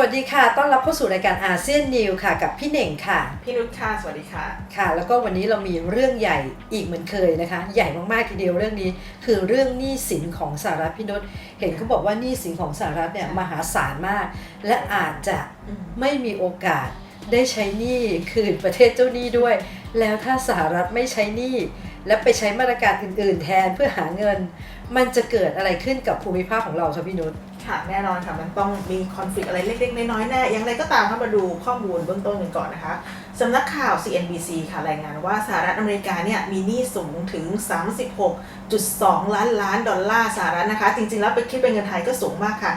วัสดีค่ะ ต้อนรับเข้าสู่รายการอาเซียนนิวค่ะ กับพี่เน่งค่ะ พี่นุชค่ะ สวัสดีค่ะ ค่ะ แล้วก็วันนี้เรามีเรื่องใหญ่อีกเหมือนเคยนะคะ ใหญ่มากๆทีเดียวเรื่องนี้ คือเรื่องหนี้สินของสหรัฐพี่นุช เห็นเขาบอกว่าหนี้สินของสหรัฐเนี่ยค่ะมหาศาลมาก และอาจจะไม่มีโอกาสได้ใช้หนี้คืนประเทศเจ้าหนี้ด้วย แล้วถ้าสหรัฐไม่ใช้หนี้ และไปใช้มาตรการอื่น ๆ แทนเพื่อหาเงิน มันจะเกิดอะไรขึ้นกับภูมิภาคของเราคะพี่นุชค่ะแน่นอนค่ะมันต้องมีคอนฟ lict อะไรเล็ก ๆ น้อยๆแน่อย่างไรก็ตามเข้ามาดูข้อมูลเบื้องต้นกันก่อนนะคะสำนักข่าว CNBC ค่ะรายงานว่าสหรัฐอเมริกาเนี่ยมีหนี้สูงถึง 36.2 ล้านล้านดอลลาร์สหรัฐนะคะ จริง ๆ แล้วไปคิดเป็นเงินไทยก็สูงมากค่ะ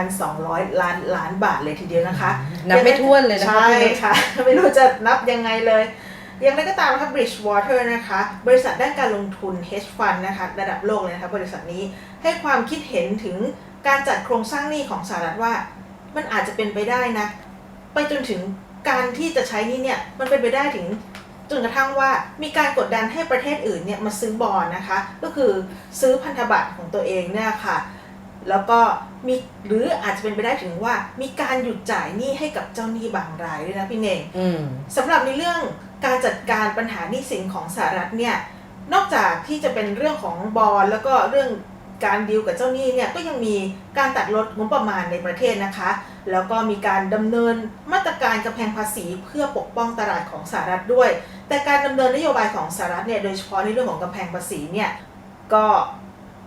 1,200 ล้านล้านบาทเลยทีเดียวนะคะนับไม่ถ้วนเลยนะคะใช่พี่นุชค่ะ ไม่รู้จะนับยังไงเลย อย่างไรก็ตามนะคะ Bridgewater นะคะ บริษัทด้านการลงทุน hedge fund นะคะระดับโลกเลยนะคะบริษัทนี้ให้ความคิดเห็นถึงการจัดโครงสร้างหนี้ของสหรัฐว่า มันอาจจะเป็นไปได้นะ ไปจนถึงการที่จะใช้หนี้เนี่ย มันเป็นไปได้ถึงจนกระทั่งว่ามีการกดดันให้ประเทศอื่นเนี่ยมาซื้อบอลนะคะ ก็คือซื้อพันธบัตรของตัวเองเนี่ยค่ะ แล้วก็มีหรืออาจจะเป็นไปได้ถึงว่ามีการหยุดจ่ายหนี้ให้กับเจ้าหนี้บางรายด้วยนะพี่เน่งอืมสำหรับในเรื่อง การจัดการปัญหาหนี้สินของสหรัฐเนี่ยนอกจากที่จะเป็นเรื่องของบอลแล้วก็เรื่องการดีลกับเจ้าหนี้เนี่ยก็ยังมีการตัดลดงบประมาณในประเทศนะคะ แล้วก็มีการดำเนินมาตรการกำแพงภาษีเพื่อปกป้องตลาดของสหรัฐด้วย แต่การดำเนินนโยบายของสหรัฐเนี่ยโดยเฉพาะในเรื่องของกำแพงภาษีเนี่ยก็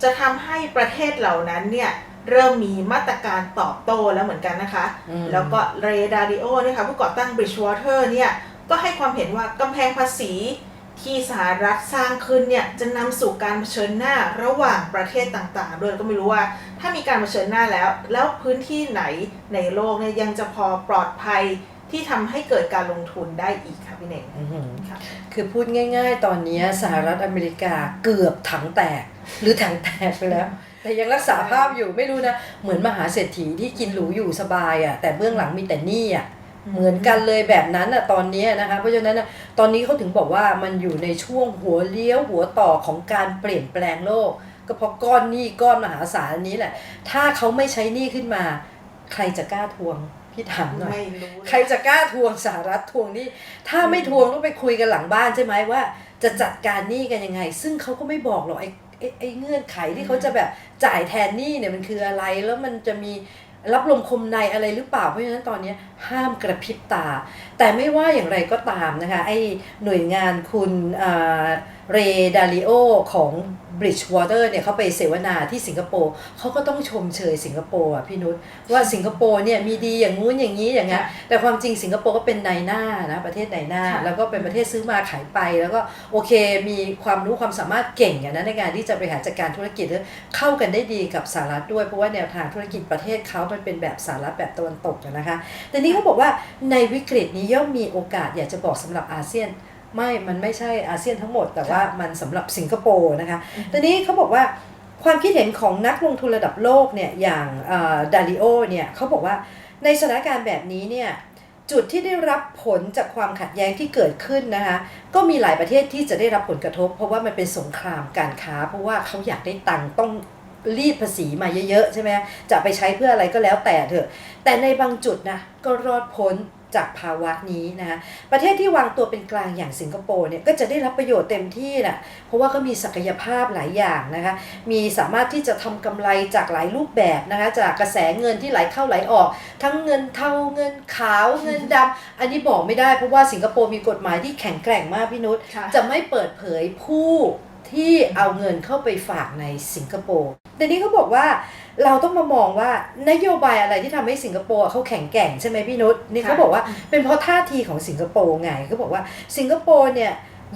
จะทำให้ประเทศเหล่านั้นเนี่ยเริ่มมีมาตรการตอบโต้แล้วเหมือนกันนะคะอืมแล้วก็เรดาริโอเนี่ยค่ะผู้ก่อตั้ง Bridgewater เนี่ย ก็ให้ความเห็นว่ากำแพงภาษีที่สหรัฐสร้างขึ้นเนี่ยจะนำสู่การเผชิญหน้าระหว่างประเทศต่างๆ ด้วยก็ไม่รู้ว่า ถ้ามีการเผชิญหน้าแล้ว แล้วพื้นที่ไหนในโลกเนี่ยยังจะพอปลอดภัยที่ทำให้เกิดการลงทุนได้อีกค่ะพี่เน่งค่ะคือพูดง่าย ๆ ตอนนี้สหรัฐอเมริกาเกือบถังแตก หรือถังแตกไปแล้ว แต่ยังรักษาภาพอยู่ไม่รู้นะ เหมือนมหาเศรษฐีที่กินหรูอยู่สบายอะ่ะแต่เบื้องหลังมีแต่หนี้อะ เหมือนกันเลยแบบนั้นอะตอนนี้นะคะเพราะฉะนั้นอะตอนนี้เขาถึงบอกว่ามันอยู่ในช่วงหัวเลี้ยวหัวต่อของการเปลี่ยนแปลงโลก ก็เพราะก้อนหนี้ก้อนมหาศาลอันนี้แหละ ถ้าเขาไม่ใช้หนี้ขึ้นมา ใครจะกล้าทวงพี่ถามหน่อยไม่รู้เลยใครจะกล้าทวงสหรัฐทวงหนี้ถ้าไม่ทวงต้องไปคุยกันหลังบ้านใช่ไหมว่า จะจัดการหนี้กันยังไง ซึ่งเขาก็ไม่บอกหรอกไอ้ไอ้ไอ้เงื่อนไขที่เขาจะแบบจ่ายแทนหนี้เนี่ยมันคืออะไรแล้วมันจะมี รับลมคมในอะไรหรือเปล่า เพราะฉะนั้นตอนนี้ห้ามกระพริบตา แต่ไม่ว่าอย่างไรก็ตามนะคะ ไอ้หน่วยงานคุณเรดาริโอของ Bridgewater เนี่ยเขาไปเสวนาที่สิงคโปร์เขาก็ต้องชมเชยสิงคโปร์อะพี่นุชว่าสิงคโปร์เนี่ยมีดีอย่างงู้นอย่างนี้อย่างนั้นแต่ความจริงสิงคโปร์ก็เป็นนายหน้านะประเทศนายหน้าค่ะแล้วก็เป็นประเทศซื้อมาขายไป แล้วก็โอเคมีความรู้ความสามารถเก่งอย่างนั้นในการที่จะบริหารจัดการธุรกิจแล้วเข้ากันได้ดีกับสหรัฐด้วยเพราะว่าแนวทางธุรกิจประเทศเขามันเป็นแบบสหรัฐแบบตะวันตกอะนะคะแต่นี้เขาบอกว่าในวิกฤตนี้ย่อมมีโอกาสอยากจะบอกสำหรับอาเซียน ไม่ มันไม่ใช่อาเซียนทั้งหมด แต่ว่ามันสำหรับสิงคโปร์นะคะทีนี้เขาบอกว่าความคิดเห็นของนักลงทุนระดับโลกเนี่ยอย่างดาริโอเนี่ยเขาบอกว่าในสถานการณ์แบบนี้เนี่ยจุดที่ได้รับผลจากความขัดแย้งที่เกิดขึ้นนะคะก็มีหลายประเทศที่จะได้รับผลกระทบ เพราะว่ามันเป็นสงครามการค้า เพราะว่าเขาอยากได้ตังค์ต้องรีดภาษีมาเยอะๆใช่ไหมจะไปใช้เพื่ออะไรก็แล้วแต่เถอะ แต่ในบางจุดนะก็รอดพ้น จากภาวะนี้นะคะประเทศที่วางตัวเป็นกลางอย่างสิงคโปร์เนี่ยก็จะได้รับประโยชน์เต็มที่นะเพราะว่าเขามีศักยภาพหลายอย่างนะคะมีสามารถที่จะทำกำไรจากหลายรูปแบบนะคะจากกระแสเงินที่ไหลเข้าไหลออก ทั้งเงินเทาเงินขาวเงินดำอันนี้บอกไม่ได้เพราะว่าสิงคโปร์มีกฎหมายที่แข็งแกร่งมากพี่นุชค่ะจะไม่เปิดเผยผู้ที่เอาเงินเข้าไปฝากในสิงคโปร์ แต่นี้เขาบอกว่าเราต้องมามองว่านโยบายอะไรที่ทำให้สิงคโปร์เขาแข็งแกร่งใช่ไหมพี่นุชนี่เขาบอกว่าเป็นเพราะท่าทีของสิงคโปร์ไงเขาบอกว่าสิงคโปร์เนี่ย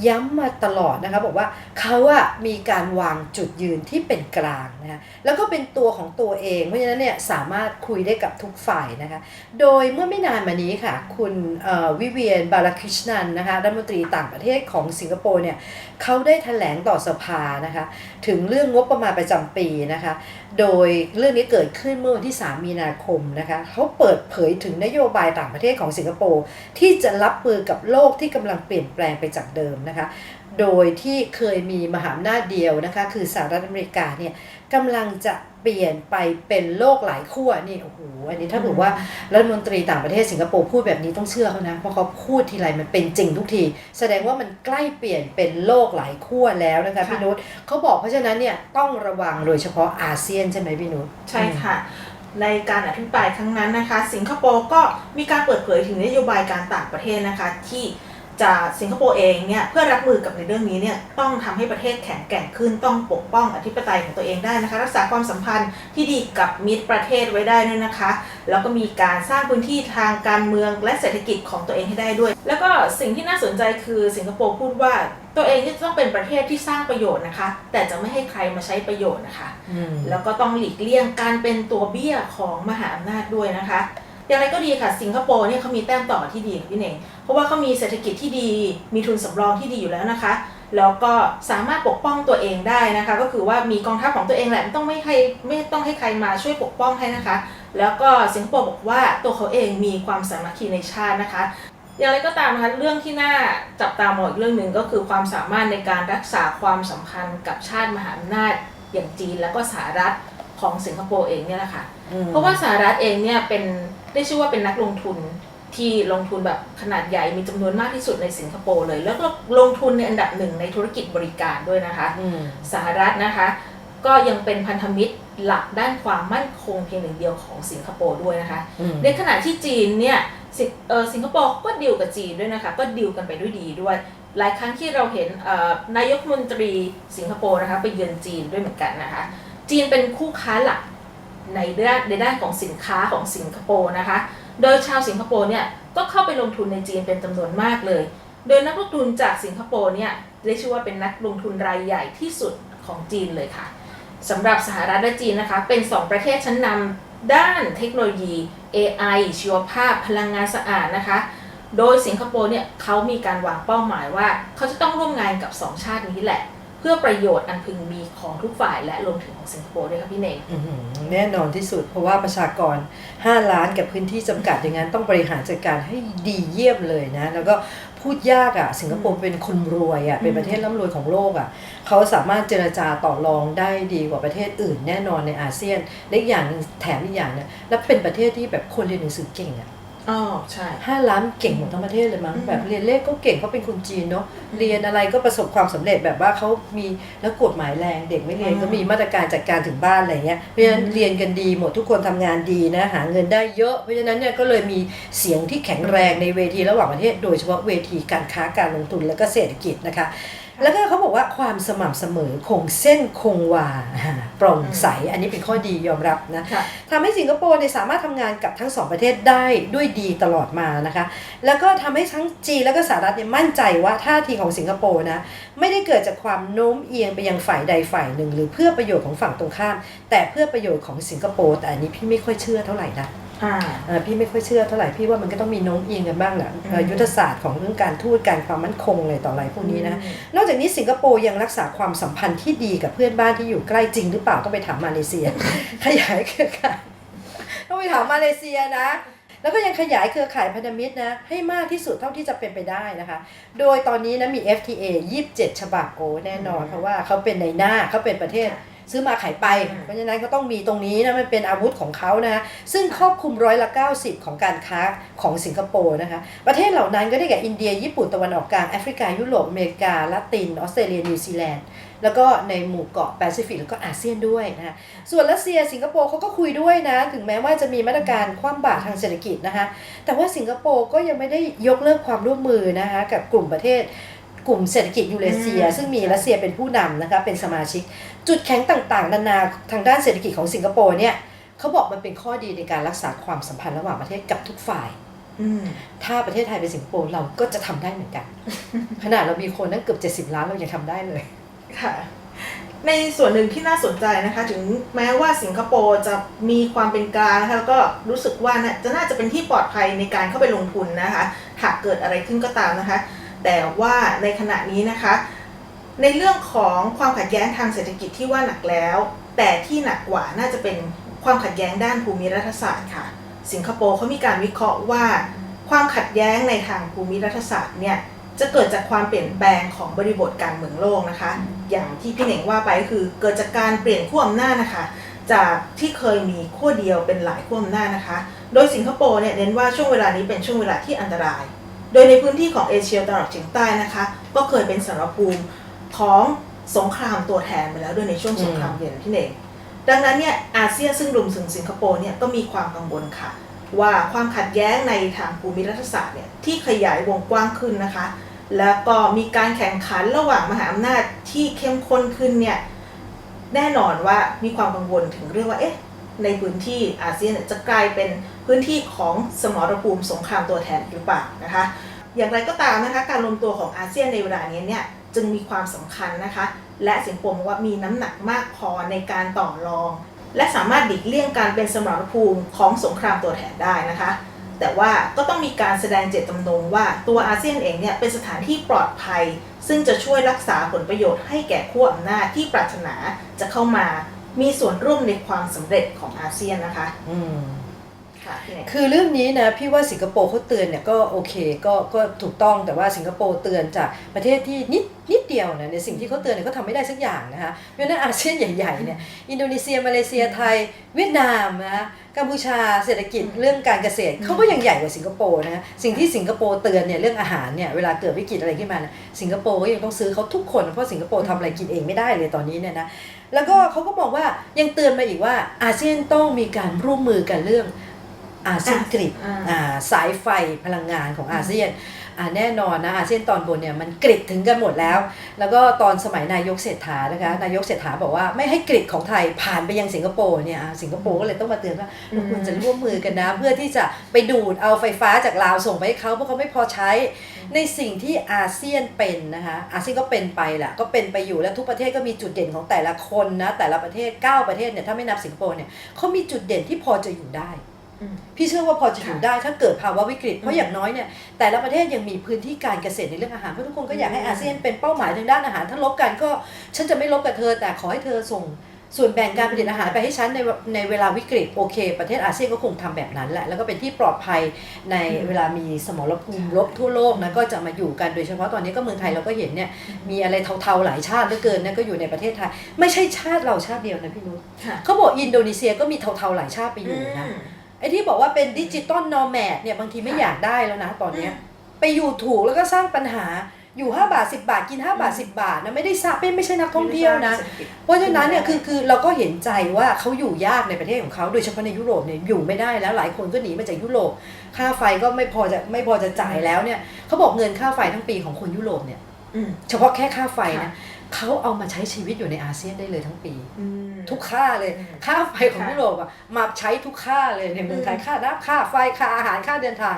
ย้ำมาตลอดนะคะบอกว่าเขาอะมีการวางจุดยืนที่เป็นกลางนะคะแล้วก็เป็นตัวของตัวเองเพราะฉะนั้นเนี่ยสามารถคุยได้กับทุกฝ่ายนะคะโดยเมื่อไม่นานมานี้ค่ะ คุณวิเวียนบาลาคริชนันนะคะรัฐมนตรีต่างประเทศของสิงคโปร์เนี่ยเขาได้แถลงต่อสภานะคะถึงเรื่องงบประมาณประจำปีนะคะโดยเรื่องนี้เกิดขึ้นเมื่อวันที่ 3 มีนาคมนะคะเขาเปิดเผยถึงนโยบายต่างประเทศของสิงคโปร์ที่จะรับมือกับโลกที่กำลังเปลี่ยนแปลงไปจากเดิมนะคะโดยที่เคยมีมหาอำนาจเดียวนะคะคือสหรัฐอเมริกาเนี่ยกำลังจะเปลี่ยนไปเป็นโลกหลายขั้วนี่โอ้โหอันนี้ถ้าเกิดว่ารัฐมนตรีต่างประเทศสิงคโปร์พูดแบบนี้ต้องเชื่อเขานะเพราะเขาพูดทีไรมันเป็นจริงทุกที แสดงว่ามันใกล้เปลี่ยนเป็นโลกหลายขั้วแล้วนะคะค่ะพี่นุชเขาบอกเพราะฉะนั้นเนี่ยต้องระวังโดยเฉพาะอาเซียนใช่ไหมพี่นุชใช่ค่ะในการอภิปรายครั้งนั้นนะคะ สิงคโปร์ก็มีการเปิดเผยถึงนโยบายการต่างประเทศนะคะที่ จะสิงคโปร์เองเนี่ยเพื่อรับมือกับในเรื่องนี้เนี่ยต้องทำให้ประเทศแข็งแกร่งขึ้นต้องปกป้องอธิปไตยของตัวเองได้นะคะ รักษาความสัมพันธ์ที่ดีกับมิตรประเทศไว้ได้ด้วยนะคะ แล้วก็มีการสร้างพื้นที่ทางการเมืองและเศรษฐกิจของตัวเองให้ได้ด้วย แล้วก็สิ่งที่น่าสนใจคือสิงคโปร์พูดว่าตัวเองเนี่ยจะต้องเป็นประเทศที่สร้างประโยชน์นะคะ แต่จะไม่ให้ใครมาใช้ประโยชน์นะคะอืมแล้วก็ต้องหลีกเลี่ยงการเป็นตัวเบี้ยของมหาอำนาจด้วยนะคะ อย่างไรก็ดีค่ะสิงคโปร์เนี่ยเขามีแต้มต่อที่ดีค่ะพี่เน่งเพราะว่าเขามีเศรษฐกิจที่ดี มีทุนสำรองที่ดีอยู่แล้วนะคะ แล้วก็สามารถปกป้องตัวเองได้นะคะ ก็คือว่ามีกองทัพของตัวเองแหละไม่ต้องไม่ให้ไม่ต้องให้ใครมาช่วยปกป้องให้นะคะ แล้วก็สิงคโปร์บอกว่าตัวเขาเองมีความสามัคคีในชาตินะคะอย่างไรก็ตามนะคะเรื่องที่น่าจับตามองอีกเรื่องหนึ่งก็คือความสามารถในการรักษาความสัมพันธ์กับชาติมหาอำนาจอย่างจีนแล้วก็สหรัฐของสิงคโปร์เองเนี่ยแหละค่ะอืมเพราะว่าสหรัฐเองเนี่ยเป็น ได้ชื่อว่าเป็นนักลงทุนที่ลงทุนแบบขนาดใหญ่มีจำนวนมากที่สุดในสิงคโปร์เลย แล้วก็ลงทุนในอันดับหนึ่งในธุรกิจบริการด้วยนะคะอืมสหรัฐนะคะ ก็ยังเป็นพันธมิตรหลักด้านความมั่นคงเพียงหนึ่งเดียวของสิงคโปร์ด้วยนะคะอืมในขณะที่จีนเนี่ยสิเอ่อสิงคโปร์ก็ดีลกับจีนด้วยนะคะ ก็ดีลกันไปด้วยดีด้วย หลายครั้งที่เราเห็นเอ่อนายกรัฐมนตรีสิงคโปร์นะคะไปเยือนจีนด้วยเหมือนกันนะคะ จีนเป็นคู่ค้าหลัก ในด้านในด้านของสินค้าของสิงคโปร์นะคะ โดยชาวสิงคโปร์เนี่ยก็เข้าไปลงทุนในจีนเป็นจำนวนมากเลย โดยนักลงทุนจากสิงคโปร์เนี่ยได้ชื่อว่าเป็นนักลงทุนรายใหญ่ที่สุดของจีนเลยค่ะสำหรับสหรัฐและจีนนะคะ เป็น 2 ประเทศชั้นนำด้านเทคโนโลยี AI ชีวภาพ พลังงานสะอาดนะคะ โดยสิงคโปร์เนี่ยเขามีการวางเป้าหมายว่า เขาจะต้องร่วมงานกับ 2 ชาตินี้แหละ เพื่อประโยชน์อันพึงมีของทุกฝ่ายและรวมถึงของสิงคโปร์ด้วยค่ะพี่เนงอื้อหือแน่นอนที่สุดเพราะว่าประชากร 5 ล้านกับพื้นที่จำกัดอย่างนั้นต้องบริหารจัดการให้ดีเยี่ยมเลยนะ แล้วก็พูดยากอะ่ะ สิงคโปร์เป็นคนรวยอะ่ะ เป็นประเทศร่ำรวยของโลกอะ่ะ เขาสามารถเจรจาต่อรองได้ดีกว่าประเทศอื่นแน่นอนในอาเซียน และอีกอย่างหนึ่งแถมอีกอย่างเนี่ยแล้วเป็นประเทศที่แบบคนเรียนหนังสือเก่งอะ่ะ อ๋อใช่ ห้าล้านเก่งหมดทั้งประเทศเลยมั้งอืม แบบเรียนเลขก็เก่งเขาเป็นคนจีนเนาะเรียนอะไรก็ประสบความสำเร็จแบบว่าเขามีแล้วกฎหมายแรงเด็กไม่เรียนก็มีมาตรการจัดการถึงบ้านอะไรเงี้ยเพราะฉะนั้นเรียนกันดีหมดทุกคนทำงานดีนะหาเงินได้เยอะเพราะฉะนั้นเนี่ยก็เลยมีเสียงที่แข็งแรงในเวทีระหว่างประเทศ โดยเฉพาะเวทีการค้าการลงทุนและก็เศรษฐกิจนะคะ แล้วก็เขาบอกว่าความสม่ำเสมอคงเส้นคงวาโปร่งใส อันนี้เป็นข้อดียอมรับนะค่ะทำให้สิงคโปร์เนี่ยสามารถทำงานกับทั้งสองประเทศได้ด้วยดีตลอดมานะคะ แล้วก็ทำให้ทั้งจีนแล้วก็สหรัฐเนี่ยมั่นใจว่าท่าทีของสิงคโปร์นะไม่ได้เกิดจากความโน้มเอียงไปยังฝ่ายใดฝ่ายหนึ่ง หรือเพื่อประโยชน์ของฝั่งตรงข้าม แต่เพื่อประโยชน์ของสิงคโปร์แต่อันนี้พี่ไม่ค่อยเชื่อเท่าไหร่นะอ่าเอ่อ พี่ไม่ค่อยเชื่อเท่าไหร่พี่ว่ามันก็ต้องมีโน้มเอียงกันบ้างแหละเอ่ออืมยุทธศาสตร์ของเรื่องการทูตการความมั่นคงอะไรต่ออะไรพวกนี้นะนอกจากนี้สิงคโปร์ยังรักษาความสัมพันธ์ที่ดีกับเพื่อนบ้านที่อยู่ใกล้จริงหรือเปล่าต้องไปถามมาเลเซีย ขยายเครือข่ายต้องไปถามมาเลเซียนะแล้วก็ยังขยายเครือข่ายพันธมิตรนะให้มากที่สุดเท่าที่จะเป็นไปได้นะคะ โดยตอนนี้นะมี FTA 27 ฉบับโอ้แน่นอนอืมเพราะว่าเขาเป็นในหน้าเขาเป็นประเทศ ซื้อมาขายไปอืมเพราะฉะนั้นก็ต้องมีตรงนี้นะมันเป็นอาวุธของเขานะซึ่งครอบคลุมร้อยละ 90 ของการค้าของสิงคโปร์นะคะประเทศเหล่านั้นก็ได้แก่อินเดีย ญี่ปุ่นตะวันออกกลางแอฟริกายุโรปอเมริกาละตินออสเตรเลียนิวซีแลนด์แล้วก็ในหมู่เกาะแปซิฟิกแล้วก็อาเซียนด้วยนะคะส่วนรัสเซียสิงคโปร์เขาก็คุยด้วยนะ ถึงแม้ว่าจะมีมาตรการคว่ำบาตรทางเศรษฐกิจนะคะแต่ว่าสิงคโปร์ก็ยังไม่ได้ยกเลิกความร่วมมือนะคะกับกลุ่มประเทศ กลุ่มเศรษฐกิจยูเรเซียอืมซึ่งมีรัสเซียเป็นผู้นำนะคะเป็นสมาชิก จุดแข็งต่างๆ นานาทางด้านเศรษฐกิจของสิงคโปร์เนี่ยเขาบอกมันเป็นข้อดีในการรักษาความสัมพันธ์ระหว่างประเทศกับทุกฝ่ายอืมถ้าประเทศไทยเป็นสิงคโปร์เราก็จะทำได้เหมือนกัน ขนาดเรามีคนนั่งเกือบ70ล้านเรายังทำได้เลยค่ะในส่วนหนึ่งที่น่าสนใจนะคะ ถึงแม้ว่าสิงคโปร์จะมีความเป็นกลางนะคะแล้วก็รู้สึกว่าน่าจะน่าจะเป็นที่ปลอดภัยในการเข้าไปลงทุนนะคะหากเกิดอะไรขึ้นก็ตามนะคะ แต่ว่าในขณะนี้นะคะ ในเรื่องของความขัดแย้งทางเศรษฐกิจที่ว่าหนักแล้ว แต่ที่หนักกว่าน่าจะเป็นความขัดแย้งด้านภูมิรัฐศาสตร์ค่ะ สิงคโปร์เขามีการวิเคราะห์ว่า ความขัดแย้งในทางภูมิรัฐศาสตร์เนี่ยจะเกิดจากความเปลี่ยนแปลงของบริบทการเมืองโลกนะคะ อย่างที่พี่เหน่งว่าไปคือเกิดจากการเปลี่ยนขั้วอำนาจนะคะ จากที่เคยมีขั้วเดียวเป็นหลายขั้วอำนาจนะคะ โดยสิงคโปร์เนี่ยเน้นว่าช่วงเวลานี้เป็นช่วงเวลาที่อันตราย โดยในพื้นที่ของเอเชียตะวันออกเฉียงใต้นะคะ ก็เคยเป็นสารภูมิของสงครามตัวแทนไปแล้วด้วยในช่วงสงครามเย็นพี่เน่งดังนั้นเนี่ยอาเซียนซึ่งรวมถึงสิงคโปร์เนี่ยก็มีความกังวลค่ะ ว่าความขัดแย้งในทางภูมิรัฐศาสตร์เนี่ยที่ขยายวงกว้างขึ้นนะคะ แล้วก็มีการแข่งขันระหว่างมหาอำนาจที่เข้มข้นขึ้นเนี่ยแน่นอนว่ามีความกังวลถึงเรื่องว่าเอ๊ะ ในพื้นที่อาเซียนจะกลายเป็นพื้นที่ของสมรภูมิสงครามตัวแทนหรือเปล่านะคะ อย่างไรก็ตามนะคะการรวมตัวของอาเซียนในเวลานี้เนี่ยจึงมีความสำคัญนะคะ และสิงคโปร์มองว่ามีน้ำหนักมากพอในการต่อรอง และสามารถหลีกเลี่ยงการเป็นสมรภูมิของสงครามตัวแทนได้นะคะ แต่ว่าก็ต้องมีการแสดงเจตจำนงว่าตัวอาเซียนเองเนี่ยเป็นสถานที่ปลอดภัย ซึ่งจะช่วยรักษาผลประโยชน์ให้แก่ขั้วอำนาจที่ปรารถนาจะเข้ามา มีส่วนร่วมในความสำเร็จของอาเซียนนะคะ ค่ะพี่เนยคือเรื่องนี้นะพี่ว่าสิงคโปร์เขาเตือนเนี่ยก็โอเคก็ก็ถูกต้องแต่ว่าสิงคโปร์เตือนจากประเทศที่นิดนิดเดียวนะในสิ่งที่เขาเตือนเนี่ยเขาทำไม่ได้สักอย่างนะคะเพราะฉะนั้นอาเซียนใหญ่ๆเนี่ยอินโดนีเซียมาเลเซียไทย เวียดนามนะกัมพูชาเศรษฐกิจเรื่องการเกษตรเขาก็ยังใหญ่กว่าสิงคโปร์นะสิ่งที่สิงคโปร์เตือนเนี่ยเรื่องอาหารเนี่ยเวลาเกิดวิกฤตอะไรขึ้นมาเนี่ยสิงคโปร์ก็ยังต้องซื้อเขาทุกคนเพราะสิงคโปร์ทำอะไรกินเองไม่ได้เลยตอนนี้เนี่ยนะแล้วก็เขาก็บอกว่ายังเตือนมาอีกว่าอาเซียนต้องมีการร่วมมือกันเรื่อง อาเซียนกริดอ่าอ่าสายไฟพลังงานของอาเซียนอ่าแน่นอนนะอาเซียนตอนบนเนี่ยมันกริดถึงกันหมดแล้ว แล้วก็ตอนสมัยนายกเศรษฐานะคะนายกเศรษฐาบอกว่าไม่ให้กริดของไทยผ่านไปยังสิงคโปร์เนี่ยอ่าสิงคโปร์ก็เลยต้องมาเตือนว่าเราควรจะร่วมมือกันนะ เพื่อที่จะไปดูดเอาไฟฟ้าจากลาวส่งไปให้เขาเพราะเขาไม่พอใช้ ในสิ่งที่อาเซียนเป็นนะคะอาเซียนก็เป็นไปแหละก็เป็นไปอยู่แล้วทุกประเทศก็มีจุดเด่นของแต่ละคนนะแต่ละประเทศ 9 ประเทศเนี่ยถ้าไม่นับสิงคโปร์เนี่ยเขามีจุดเด่นที่พอจะอยู่ได้อืม พี่เชื่อว่าพอจะอยู่ค่ะได้ถ้าเกิดภาวะวิกฤต เพอืราะมอย่างน้อยเนี่ยแต่ละประเทศยังมีพื้นที่การเกษตรในเรื่องอาหารเพราะทุกคนก็อยากให้อืมอาเซียนเป็นเป้าหมายทางด้านอาหารถ้าลบกันก็ฉันจะไม่ลบกับเธอ แต่ขอให้เธอส่งส่วนแบ่งการผลิตอาหารไปให้ฉันในในเวลาวิกฤตโอเค ประเทศอาเซียนก็คงทำแบบนั้นแหละ แล้วก็เป็นที่ปลอดภัยในอืมเวลามีสมรภูมิรบทั่วโลกนะก็จะมาอยู่กันโดยเฉพาะตอนนี้ก็เมืองไทยเราก็เห็นเนี่ยมีอะไรเทาๆหลายชาติเหลือเกินนะก็อยู่ในประเทศไทย ไม่ใช่ชาติเราชาติเดียวนะพี่นุชค่ะเขาบอกอินโดนีเซียก็มีเทาๆหลายชาติไปอยู่นะอืม ไอ้ที่บอกว่าเป็นดิจิตอลนอแมดเนี่ยบางทีไม่ค่ะอยากได้แล้วนะตอนเนี้ยอืมไปอยู่ถูกแล้วก็สร้างปัญหาอยู่ 5 บาท 10 บาทกิน 5 บาทอืม10 บาทนะไม่ได้ซาเป็นไม่ใช่นักท่องเที่ยวนะศรษฐกิจเพราะฉะนั้นเนี่ยคือคือเราก็เห็นใจว่าเขาอยู่ยากในประเทศของเขาโดยเฉพาะในยุโรปเนี่ยอยู่ไม่ได้แล้วหลายคนก็หนีมาจากยุโรปค่าไฟก็ไม่พอจะไม่พอจะจ่ายแล้วเนี่ยเขาบอกเงินค่าไฟทั้งปีของคนยุโรปเนี่ยอืมเฉพาะแค่ค่าไฟค่ะนะ เขาเอามาใช้ชีวิตอยู่ในอาเซียนได้เลยทั้งปี อืม ทุกค่าเลย อืมค่าไฟของค่ะยุโรปอะมาใช้ทุกค่าเลยในเมืองไทยอืมค่าน้ำค่าไฟค่าอาหารค่าเดินทาง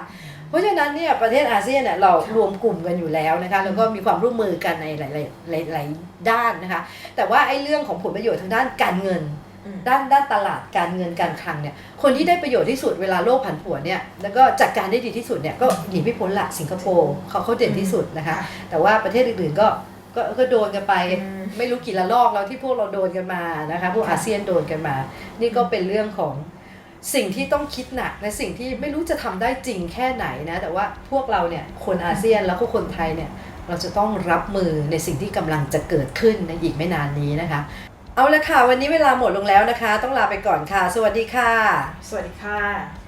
เพราะฉะนั้นเนี่ยประเทศอาเซียนเนี่ยเรารวมกลุ่มกันอยู่แล้วนะคะแล้วก็มีความร่วมมือกันในหลายๆหลายๆด้านนะคะ แต่ว่าไอ้เรื่องของผลประโยชน์ทางด้านการเงิน อืม ด้านด้านตลาดการเงินการคลังเนี่ยคนที่ได้ประโยชน์ที่สุดเวลาโลกผันผวนเนี่ยแล้วก็จัดการได้ดีที่สุดเนี่ยก็หนีไม่พ้นละสิงคโปร์เขาเขาเด่นที่สุดนะคะ แต่ว่าประเทศอื่นๆก็ ก็ก็โดนกันไปอืมไม่รู้กี่ละลอกแล้วที่พวกเราโดนกันมานะคะพวกค่ะอาเซียนโดนกันมา นี่ก็เป็นเรื่องของสิ่งที่ต้องคิดหนักและสิ่งที่ไม่รู้จะทำได้จริงแค่ไหนนะแต่ว่าพวกเราเนี่ยคนอาเซียนแล้วก็คนไทยเนี่ยเราจะต้องรับมือในสิ่งที่กำลังจะเกิดขึ้นในอีกไม่นานนี้นะคะ เอาละค่ะวันนี้เวลาหมดลงแล้วนะคะ ต้องลาไปก่อนค่ะ สวัสดีค่ะ สวัสดีค่ะ